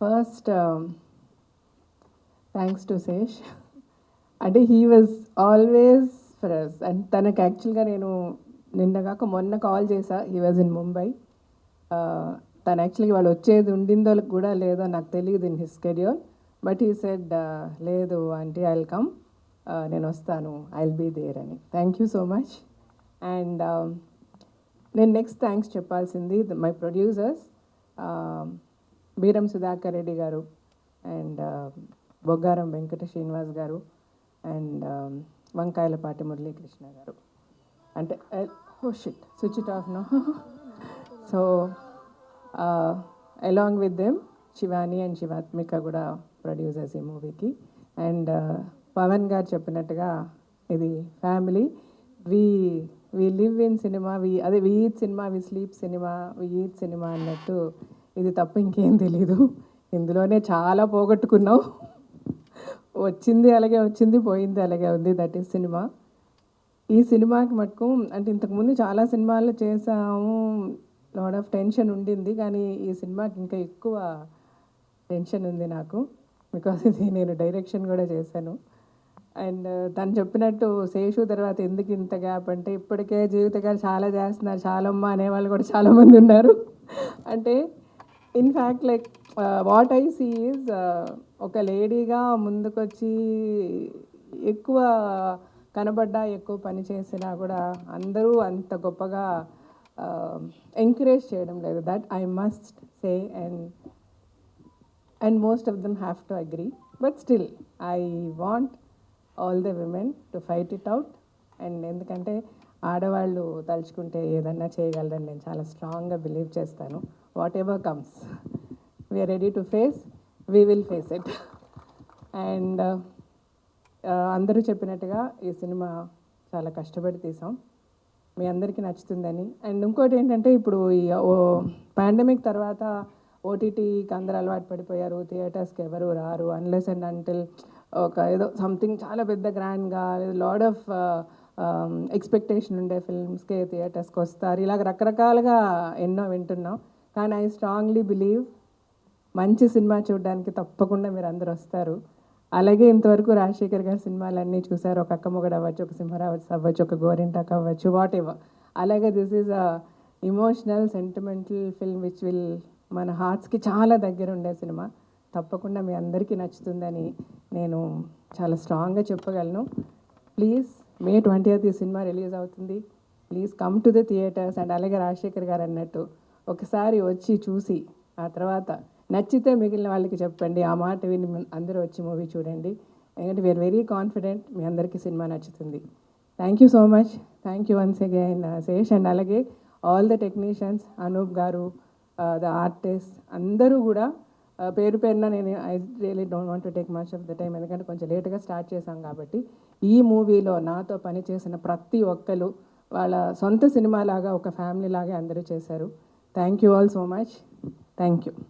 First thanks to Sesh అంటే he was always for us and తనకు యాక్చువల్గా నేను నిన్న కాక మొన్న కాల్ చేశా. హీ వాజ్ ఇన్ ముంబై తను యాక్చువల్గా వాళ్ళు వచ్చేది ఉండిందో కూడా లేదో నాకు తెలియదు in his schedule but he said లేదు ఆంటీ ఐ కమ్ నేను వస్తాను. ఐ విల్ బీ దేర్ అని thank you so much and నేను నెక్స్ట్ థ్యాంక్స్ చెప్పాల్సింది మై ప్రొడ్యూసర్స్ బీరం సుధాకర్ రెడ్డి గారు అండ్ బొగ్గారం వెంకట శ్రీనివాస్ గారు అండ్ వంకాయలపాటి మురళీకృష్ణ గారు. అంటే ఓ shit switch it off no. So along with them Shivani and Shivatmika కూడా ప్రొడ్యూసర్స్ ఈ మూవీకి అండ్ పవన్ గారు చెప్పినట్టుగా ఇది family we we live in cinema we అదే we eat cinema we sleep cinema we eat cinema అన్నట్టు ఇది తప్ప ఇంకేం తెలీదు. ఇందులోనే చాలా పోగొట్టుకున్నావు. వచ్చింది అలాగే వచ్చింది పోయింది అలాగే ఉంది. దట్ ఈస్ సినిమా ఈ సినిమాకి మటుకు అంటే ఇంతకుముందు చాలా సినిమాలు చేసాము లాడ్ ఆఫ్ టెన్షన్ ఉండింది. కానీ ఈ సినిమాకి ఇంకా ఎక్కువ టెన్షన్ ఉంది నాకు. బికాస్ ఇది నేను డైరెక్షన్ కూడా చేశాను. అండ్ uh, తను చెప్పినట్టు శేషు తర్వాత ఎందుకు ఇంత గ్యాప్ అంటే ఇప్పటికే జీవితకాలు చాలా చేస్తున్నారు. చాలమ్మ అనేవాళ్ళు కూడా చాలామంది ఉన్నారు. అంటే in fact like what I see is ఒక లేడీగా ముందుకొచ్చి ఎక్కువ కనబడ్డా ఎక్కువ పని చేసినా కూడా అందరూ అంత గొప్పగా um, ఎంకరేజ్ చేయడం లేదు. That I must say and and most of them have to agree but still I want all the women to fight it out and ఎందుకంటే ఆడవాళ్ళు తలుచుకుంటే ఏదన్నా చేయగలరని నేను చాలా స్ట్రాంగ్గా బిలీవ్ చేస్తాను. Whatever comes we are ready to face we will face it and అందరూ చెప్పినట్టుగా ఈ సినిమా చాలా కష్టపడి తీసాం. మీ అందరికీ నచ్చుతుందని. అండ్ ఇంకోటి ఏంటంటే ఇప్పుడు ఈ పాండమిక్ తర్వాత ఓటీటీకి అందరూ అలవాటు పడిపోయారు. థియేటర్స్కి ఎవరు రారు. అన్లెస్ అండ్ అంటిల్ ఒక ఏదో సంథింగ్ చాలా పెద్ద గ్రాండ్గా లాడ్ ఆఫ్ Um, ఎక్స్పెక్టేషన్ ఉండే ఫిల్మ్స్కి థియేటర్స్కి వస్తారు. ఇలాగ రకరకాలుగా ఎన్నో వింటున్నాం. కానీ ఐ స్ట్రాంగ్లీ బిలీవ్ మంచి సినిమా చూడడానికి తప్పకుండా మీరు అందరు వస్తారు. అలాగే ఇంతవరకు రాజశేఖర్ గారి సినిమాలన్నీ చూశారు ఒక అక్కమ్మగడ అవ్వచ్చు ఒక సింహరావచ్చు అవ్వచ్చు ఒక గోరింటాక్ అవ్వచ్చు వాట్ ఎవర్ అలాగే this is a emotional sentimental film which will మన హార్ట్స్కి చాలా దగ్గర ఉండే సినిమా. తప్పకుండా మీ అందరికీ నచ్చుతుందని నేను చాలా స్ట్రాంగ్గా చెప్పగలను. ప్లీజ్ మే ట్వంటీ ఈ సినిమా రిలీజ్ అవుతుంది. Please come to the theatres and అలాగే రాజశేఖర్ గారు అన్నట్టు ఒకసారి వచ్చి చూసి ఆ తర్వాత నచ్చితే మిగిలిన వాళ్ళకి చెప్పండి. ఆ మాట విని అందరూ వచ్చి మూవీ చూడండి. ఎందుకంటే వీఆర్ వెరీ కాన్ఫిడెంట్ మీ అందరికీ సినిమా నచ్చుతుంది. Thank you so much thank you once again Sesh and అలాగే ఆల్ ద టెక్నీషియన్స్ అనూప్ గారు uh, ద ఆర్టిస్ట్ అందరూ కూడా పేరు పేరున నేను I really don't want to take much of the time ఎందుకంటే కొంచెం లేట్గా స్టార్ట్ చేశాం కాబట్టి ఈ మూవీలో నాతో పనిచేసిన ప్రతి ఒక్కరు వాళ్ళ సొంత సినిమా లాగా ఒక ఫ్యామిలీ లాగా అందరూ చేశారు. Thank you all so much thank you